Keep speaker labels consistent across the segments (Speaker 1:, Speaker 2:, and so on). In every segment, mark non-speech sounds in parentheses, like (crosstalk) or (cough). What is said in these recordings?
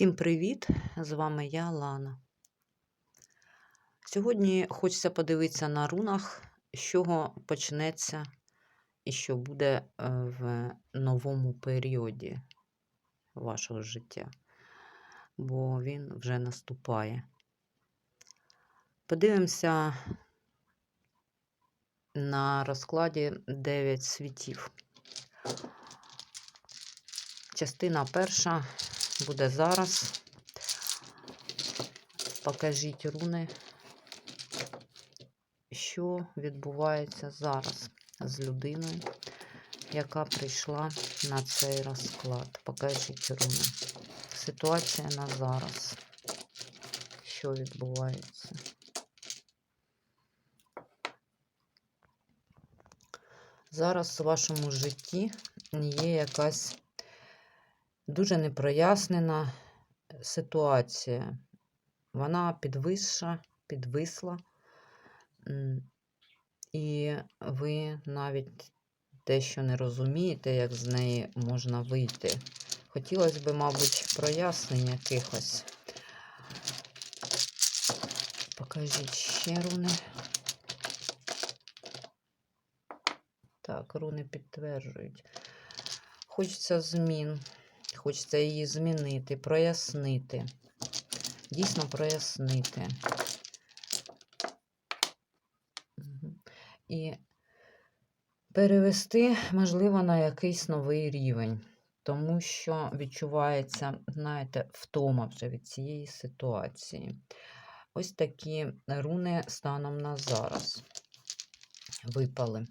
Speaker 1: Всім привіт! З вами я, Лана. Сьогодні хочеться подивитися на рунах, з чого почнеться і що буде е, в новому періоді вашого життя, бо він вже наступає. Подивимося на розкладі 9 світів. Частина перша буде зараз. Покажіть руни, що відбувається зараз з людиною, яка прийшла на цей розклад. Покажіть руни. Ситуація на зараз. Що відбувається? Зараз у вашому житті є якась дуже непрояснена ситуація. Вона підвисша, підвисла, і ви навіть дещо не розумієте, як з неї можна вийти. Хотілося б, мабуть, прояснень якихось. Покажіть ще руни. Так, руни підтверджують. Хочеться змін. Хочеться її змінити, прояснити. Дійсно прояснити. І перевести, можливо, на якийсь новий рівень. Тому що відчувається, знаєте, втома вже від цієї ситуації. Ось такі руни станом на зараз випали.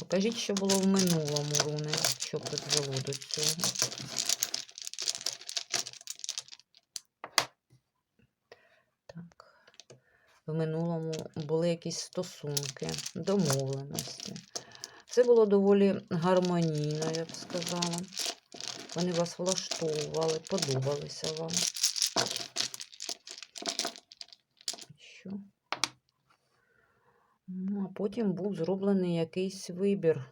Speaker 1: Покажіть, що було в минулому руни, що призвело до цього. Так. В минулому були якісь стосунки, домовленості. Все було доволі гармонійно, я б сказала. Вони вас влаштовували, подобалися вам. Що? Ну, а потім був зроблений якийсь вибір.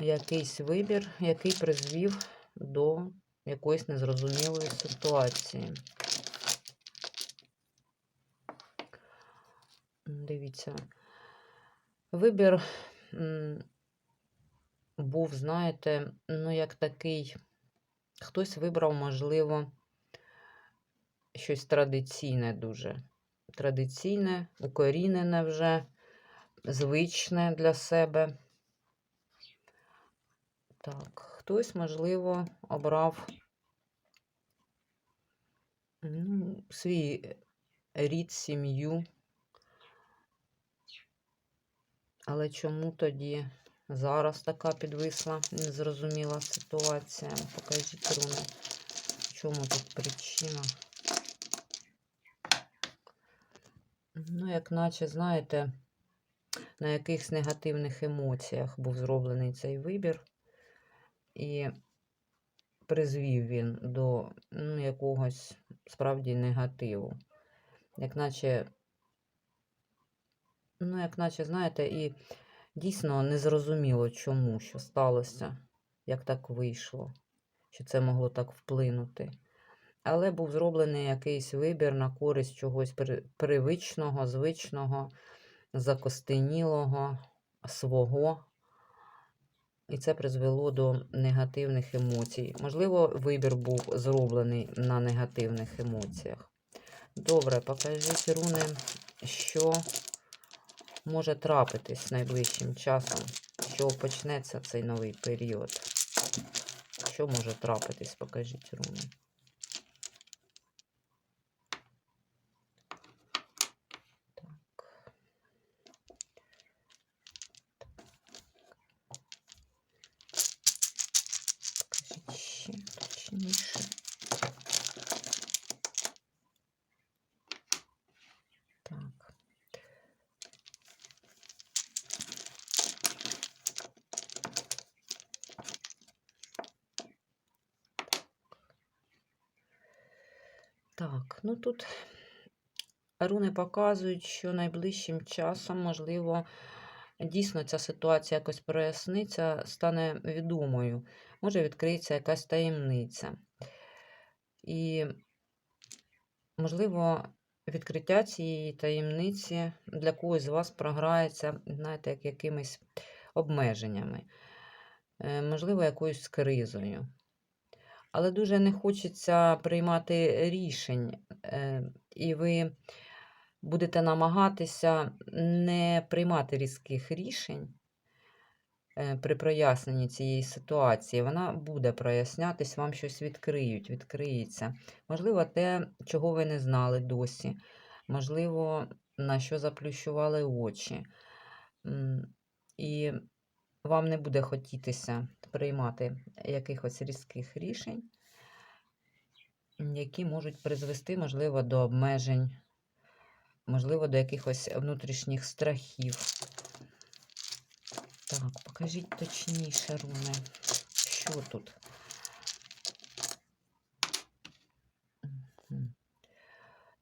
Speaker 1: Якийсь вибір, який призвів до якоїсь незрозумілої ситуації. Дивіться, вибір був, знаєте, ну, як такий, хтось вибрав, можливо, щось традиційне дуже традиційне, укорінене вже, звичне для себе. Так, хтось, можливо, обрав ну, свій рід, сім'ю. Але чому тоді зараз така підвисла, незрозуміла ситуація? Покажіть руни, в чому тут причина? Ну, як наче, знаєте, на якихось негативних емоціях був зроблений цей вибір, і призвів він до ну, якогось справді негативу. Як наче, ну, як наче, знаєте, і дійсно незрозуміло, чому, що сталося, як так вийшло, що це могло так вплинути але був зроблений якийсь вибір на користь чогось привичного, звичного, закостенілого, свого. І це призвело до негативних емоцій. Можливо, вибір був зроблений на негативних емоціях. Добре, покажіть руни, що може трапитись найближчим часом, що почнеться цей новий період. Що може трапитись, покажіть руни. точніше. Так. Так, ну тут руни показують, що найближчим часом, можливо, дійсно ця ситуація якось проясниться, стане відомою. Може відкриється якась таємниця. І, можливо, відкриття цієї таємниці для когось з вас програється, знаєте, як якимись обмеженнями, е, можливо, якоюсь кризою. Але дуже не хочеться приймати рішень, е, і ви будете намагатися не приймати різких рішень е, при проясненні цієї ситуації. Вона буде прояснятись, вам щось відкриють, відкриється. Можливо, те, чого ви не знали досі. Можливо, на що заплющували очі. І вам не буде хотітися приймати якихось різких рішень, які можуть призвести, можливо, до обмежень, можливо, до якихось внутрішніх страхів. Так, покажіть точніше, руни, що тут?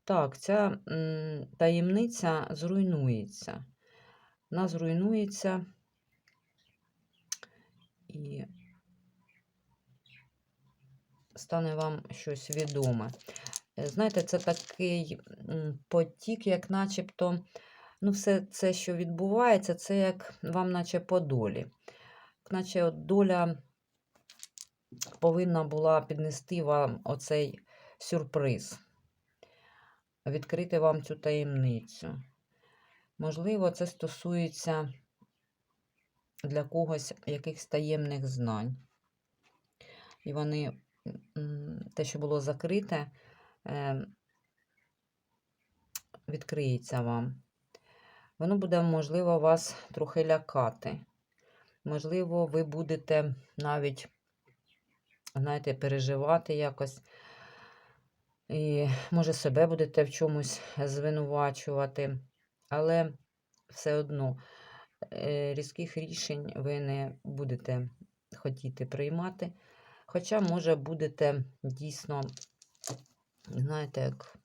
Speaker 1: Так, ця таємниця зруйнується. Вона зруйнується і стане вам щось відоме. Е, Знаєте, це такий потік, як начебто, ну, все це, що відбувається, це як вам наче по долі. Наче от доля повинна була піднести вам оцей сюрприз, відкрити вам цю таємницю. Можливо, це стосується для когось якихось таємних знань. І вони, те, що було закрите, відкриється вам. Воно буде, можливо, вас трохи лякати. Можливо, ви будете навіть, знаєте, переживати якось. І, може, себе будете в чомусь звинувачувати. Але все одно е, різких рішень ви не будете хотіти приймати. Хоча, може, будете дійсно, знаєте, як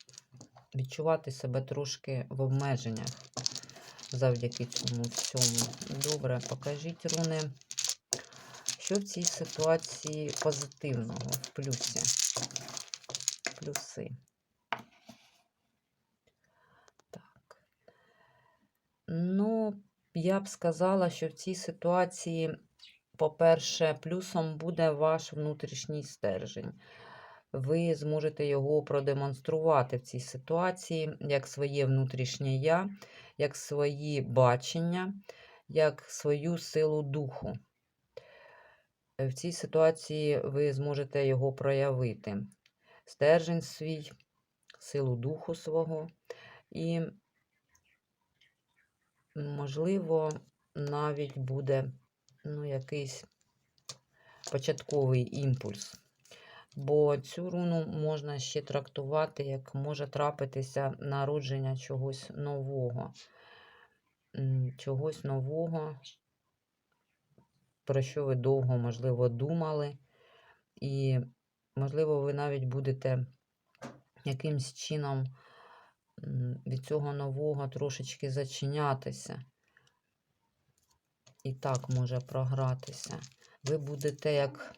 Speaker 1: відчувати себе трошки в обмеженнях завдяки цьому всьому. Добре, покажіть, руни, що в цій ситуації позитивного в плюсі. Плюси. Так. Ну, я б сказала, що в цій ситуації, по-перше, плюсом буде ваш внутрішній стержень. Ви зможете його продемонструвати в цій ситуації як своє внутрішнє я, як свої бачення, як свою силу духу. Е, В цій ситуації ви зможете його проявити. Стержень свій, силу духу свого і можливо, навіть буде ну, якийсь початковий імпульс. Бо цю руну можна ще трактувати, як може трапитися народження чогось нового. Чогось нового, про що ви довго, можливо, думали. І, можливо, ви навіть будете якимсь чином від цього нового трошечки зачинятися. І так може програтися. Ви будете як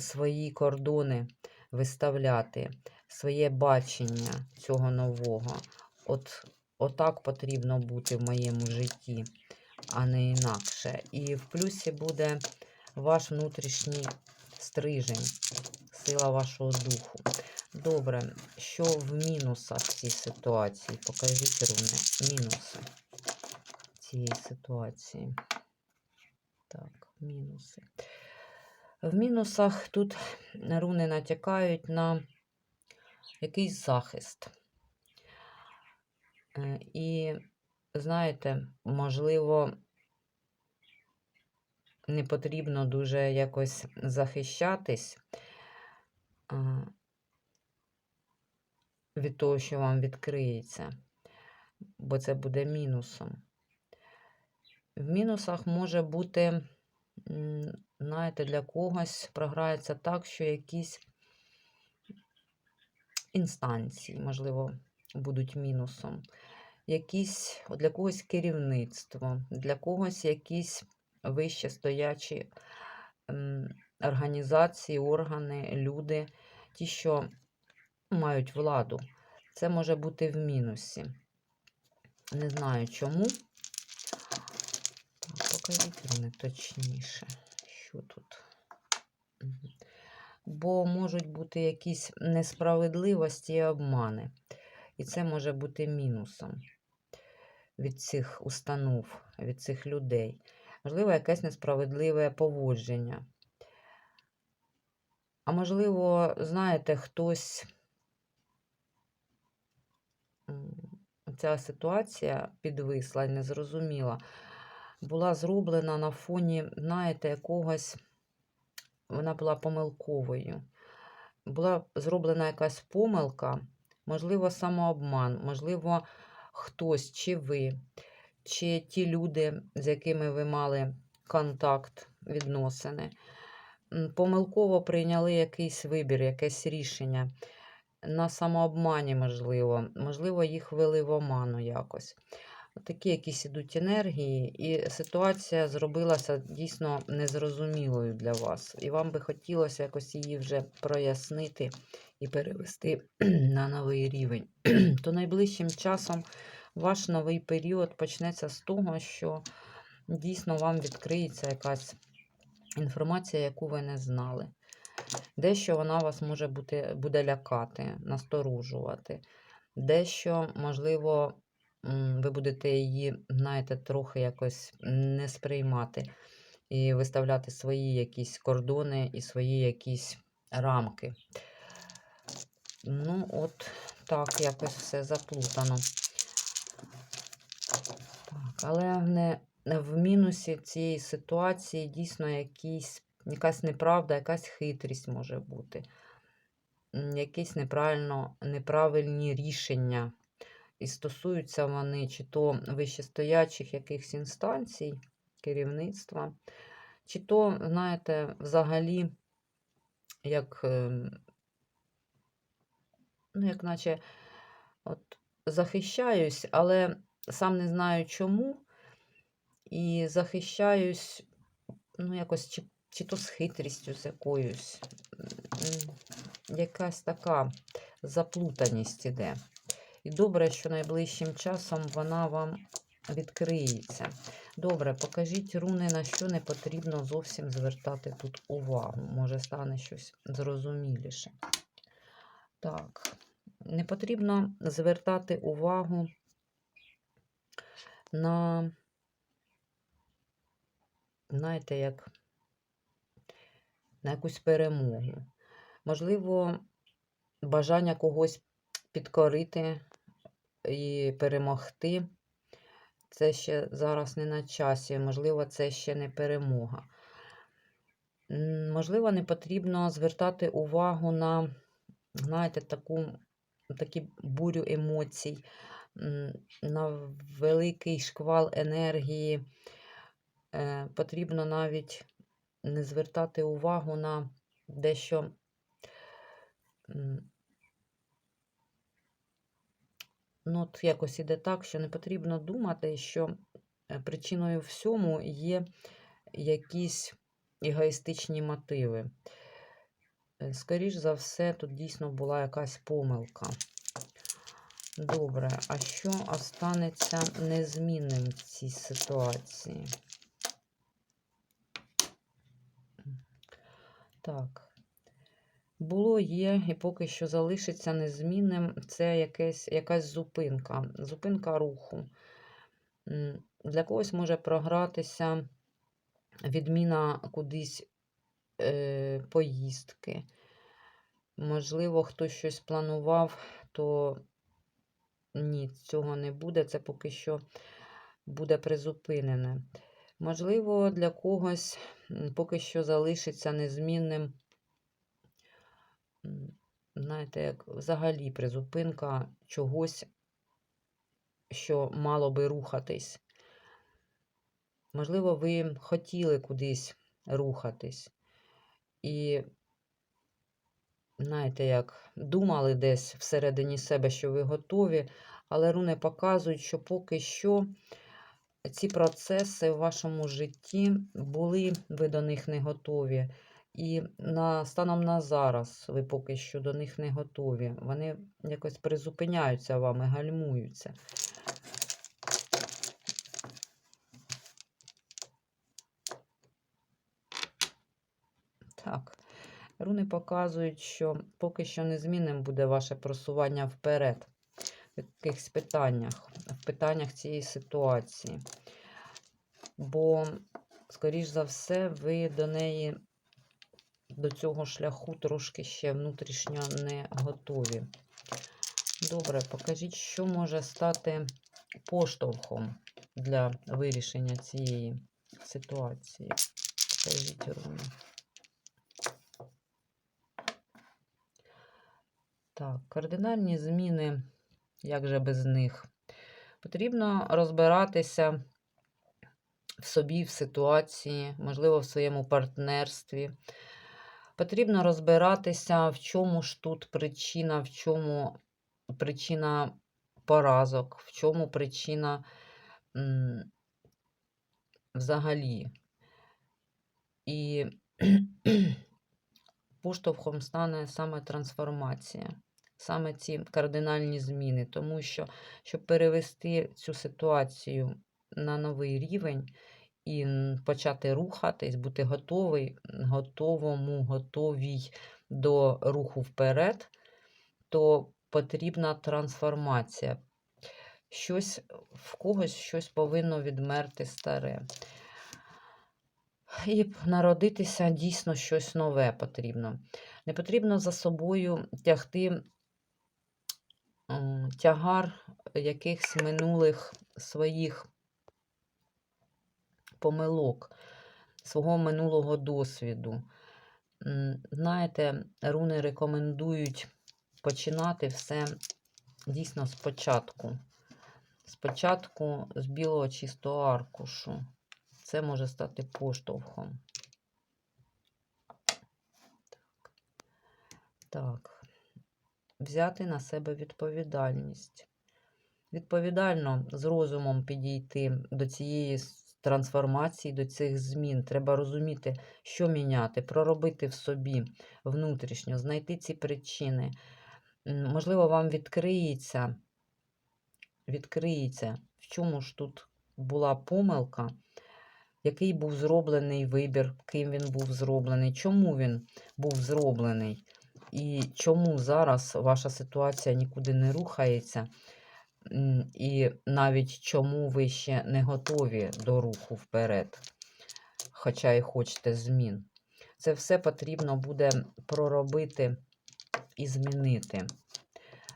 Speaker 1: свої кордони виставляти, своє бачення цього нового. От отак потрібно бути в моєму житті, а не інакше. І в плюсі буде ваш внутрішній стрижень, сила вашого духу. Добре, що в мінусах в цій ситуації? Покажіть руни. Мінуси цієї ситуації. Так, мінуси. В мінусах тут руни натякають на якийсь захист. Е, І, знаєте, можливо, не потрібно дуже якось захищатись від того, що вам відкриється, бо це буде мінусом. В мінусах може бути, знаєте, для когось програється так, що якісь інстанції, можливо, будуть мінусом. якісь для когось керівництво, для когось якісь вище стоячі організації, органи, люди, ті, що мають владу. Це може бути в мінусі. Не знаю чому. Так, покажіть вони точніше, що тут. Бо можуть бути якісь несправедливості і обмани. І це може бути мінусом від цих установ, від цих людей. Можливо, якесь несправедливе поводження. А можливо, знаєте, хтось. Ця ситуація підвисла і незрозуміла, була зроблена на фоні, знаєте, якогось, вона була помилковою. Була зроблена якась помилка, можливо, самообман, можливо, хтось, чи ви, чи ті люди, з якими ви мали контакт, відносини, помилково прийняли якийсь вибір, якесь рішення. На самообмані, можливо, можливо, їх вели в оману якось. Такі якісь ідуть енергії, і ситуація зробилася дійсно незрозумілою для вас. І вам би хотілося якось її вже прояснити і перевести (clears throat) на новий рівень. (clears throat) То найближчим часом ваш новий період почнеться з того, що дійсно вам відкриється якась інформація, яку ви не знали. Дещо вона вас може бути, буде лякати, насторожувати. Дещо, можливо, ви будете її, знаєте, трохи якось не сприймати і виставляти свої якісь кордони і свої якісь рамки. Ну, от так, якось все заплутано. Так, але не, в мінусі цієї ситуації дійсно якісь, якась неправда, якась хитрість може бути. Якісь неправильно, неправильні рішення. І стосуються вони чи то вищестоячих якихось інстанцій, керівництва, чи то, знаєте, взагалі, як, ем, ну, як наче от, захищаюсь, але сам не знаю чому. І захищаюсь, ну, якось чи, чи то з хитрістю з якоюсь. Якась така заплутаність іде. І добре, що найближчим часом вона вам відкриється. Добре, покажіть руни, на що не потрібно зовсім звертати тут увагу. Може, стане щось зрозуміліше. Так, не потрібно звертати увагу на, знаєте, як на якусь перемогу. Можливо, бажання когось підкорити і перемогти. Це ще зараз не на часі, можливо, це ще не перемога. Можливо, не потрібно звертати увагу на, знаєте, таку, такі бурю емоцій, на великий шквал енергії. Е, Потрібно навіть не звертати увагу на дещо. м, Ну, от якось іде так, що не потрібно думати, що е, причиною всьому є якісь егоїстичні мотиви. Е, Скоріш за все, тут дійсно була якась помилка. Добре, а що останеться незмінним в цій ситуації? Так. Було, є, і поки що залишиться незмінним. Це якесь, якась зупинка, зупинка руху. Для когось може програтися відміна кудись е, поїздки. Можливо, хтось щось планував, то ні, цього не буде. Це поки що буде призупинене. Можливо, для когось поки що залишиться незмінним знаєте, як взагалі призупинка чогось, що мало би рухатись. Можливо, ви хотіли кудись рухатись. І, знаєте, як думали десь всередині себе, що ви готові, але руни показують, що поки що ці процеси в вашому житті були, ви до них не готові. І на, станом на зараз ви поки що до них не готові. Вони якось призупиняються вами, гальмуються. Так, руни показують, що поки що незмінним буде ваше просування вперед в якихось питаннях, в питаннях цієї ситуації. Бо, скоріш за все, ви до неї, до цього шляху трошки ще внутрішньо не готові. Добре, покажіть, що може стати поштовхом для вирішення цієї ситуації. Покажіть руни. Так, кардинальні зміни, як же без них? Потрібно розбиратися в собі, в ситуації, можливо, в своєму партнерстві. Потрібно розбиратися, в чому ж тут причина, в чому причина поразок, в чому причина м, взагалі. І (clears throat) поштовхом стане саме трансформація, саме ці кардинальні зміни, тому що, щоб перевести цю ситуацію на новий рівень і почати рухатись, бути готовий, готовому, готовій до руху вперед, то потрібна трансформація. Щось в когось щось повинно відмерти старе. І народитися дійсно щось нове потрібно. Не потрібно за собою тягти тягар якихось минулих своїх помилок, свого минулого досвіду. Знаєте, руни рекомендують починати все дійсно спочатку. Спочатку з білого чистого аркушу. Це може стати поштовхом. Так. Взяти на себе відповідальність. Відповідально з розумом підійти до цієї трансформації, до цих змін. Треба розуміти, що міняти, проробити в собі внутрішньо, знайти ці причини. Можливо, вам відкриється, відкриється, в чому ж тут була помилка, який був зроблений вибір, ким він був зроблений, чому він був зроблений, і чому зараз ваша ситуація нікуди не рухається, і навіть чому ви ще не готові до руху вперед, хоча і хочете змін. Це все потрібно буде проробити і змінити.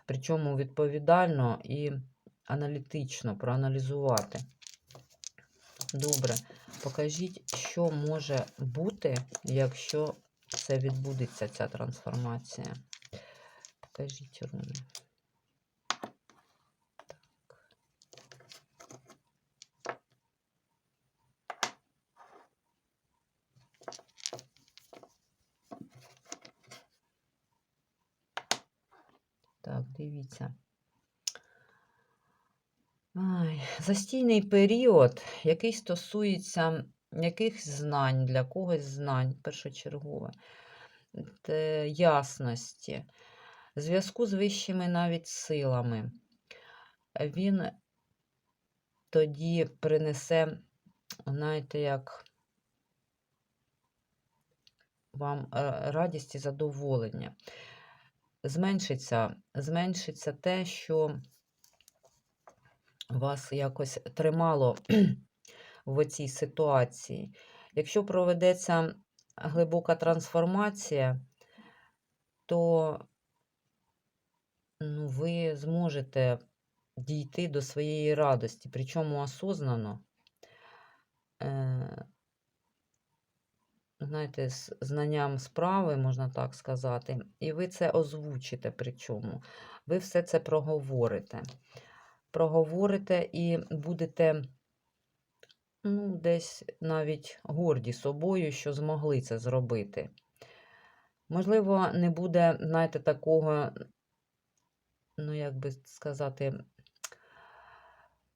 Speaker 1: Причому відповідально і аналітично проаналізувати. Добре, покажіть, що може бути, якщо це відбудеться, ця трансформація. Покажіть руни. Так, дивіться. Ай, застійний період, який стосується якихось знань, для когось знань, першочергове, ясності, зв'язку з вищими навіть силами. Він тоді принесе, знаєте, як вам е, радість і задоволення. Зменшиться, зменшиться те, що вас якось тримало в цій ситуації. Якщо проведеться глибока трансформація, то ну, ви зможете дійти до своєї радості, причому осознано, е, знаєте, з знанням справи, можна так сказати, і ви це озвучите, причому ви все це проговорите. Проговорите і будете ну, десь навіть горді собою, що змогли це зробити. Можливо, не буде, знаєте, такого, ну, як би сказати,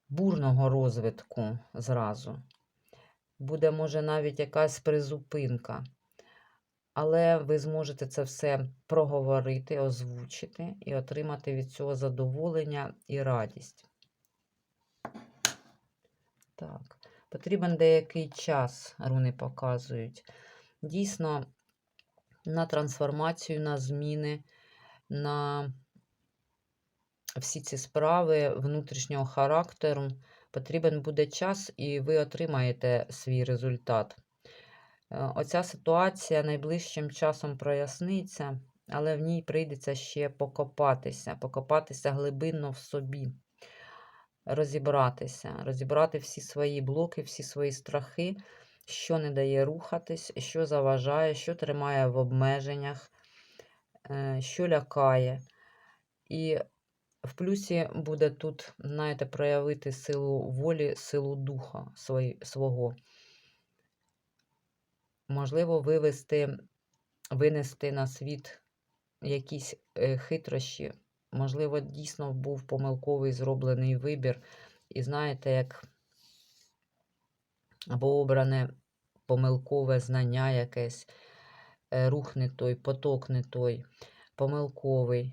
Speaker 1: бурного розвитку зразу. Буде, може, навіть якась призупинка. Але ви зможете це все проговорити, озвучити і отримати від цього задоволення і радість. Так, потрібен деякий час, руни показують. Дійсно, на трансформацію, на зміни, на всі ці справи внутрішнього характеру потрібен буде час, і ви отримаєте свій результат. Е, Оця ситуація найближчим часом проясниться, але в ній прийдеться ще покопатися, покопатися глибинно в собі, розібратися, розібрати всі свої блоки, всі свої страхи, що не дає рухатись, що заважає, що тримає в обмеженнях, е, що лякає. І в плюсі буде тут, знаєте, проявити силу волі, силу духа свого. Можливо, вивести, винести на світ якісь е, хитрощі. Можливо, дійсно був помилковий зроблений вибір. І знаєте, як або обране помилкове знання якесь, е, рух не той, поток не той, помилковий.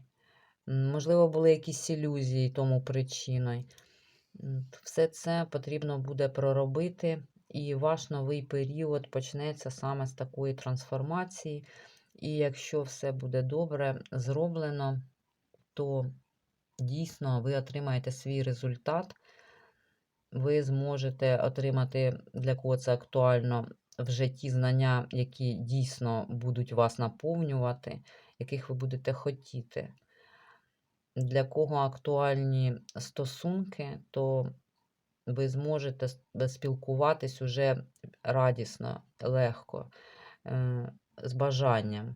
Speaker 1: Можливо, були якісь ілюзії тому причиною. Все це потрібно буде проробити, і ваш новий період почнеться саме з такої трансформації. І якщо все буде добре зроблено, то дійсно ви отримаєте свій результат. Ви зможете отримати, для кого це актуально, в житті знання, які дійсно будуть вас наповнювати, яких ви будете хотіти. Для кого актуальні стосунки, то ви зможете спілкуватись уже радісно, легко, е, з бажанням.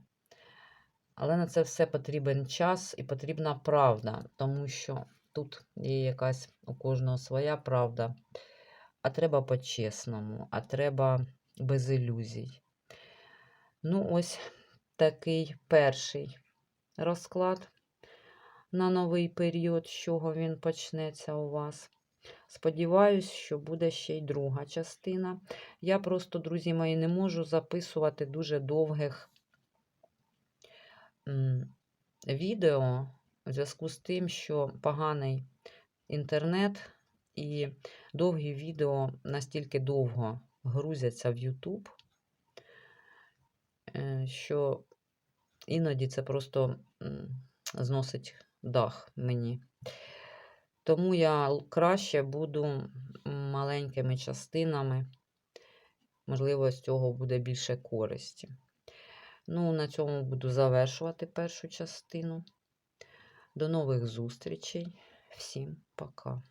Speaker 1: Але на це все потрібен час і потрібна правда, тому що тут є якась у кожного своя правда, а треба по-чесному, а треба без ілюзій. Ну, ось такий перший розклад на новий період, з чого він почнеться у вас. Сподіваюсь, що буде ще й друга частина. Я просто, друзі мої, не можу записувати дуже довгих відео в зв'язку з тим, що поганий інтернет і довгі відео настільки довго грузяться в YouTube, е, що іноді це просто зносить дах мені. Тому я краще буду маленькими частинами. Можливо, з цього буде більше користі. Ну, на цьому буду завершувати першу частину. До нових зустрічей. Всім пока.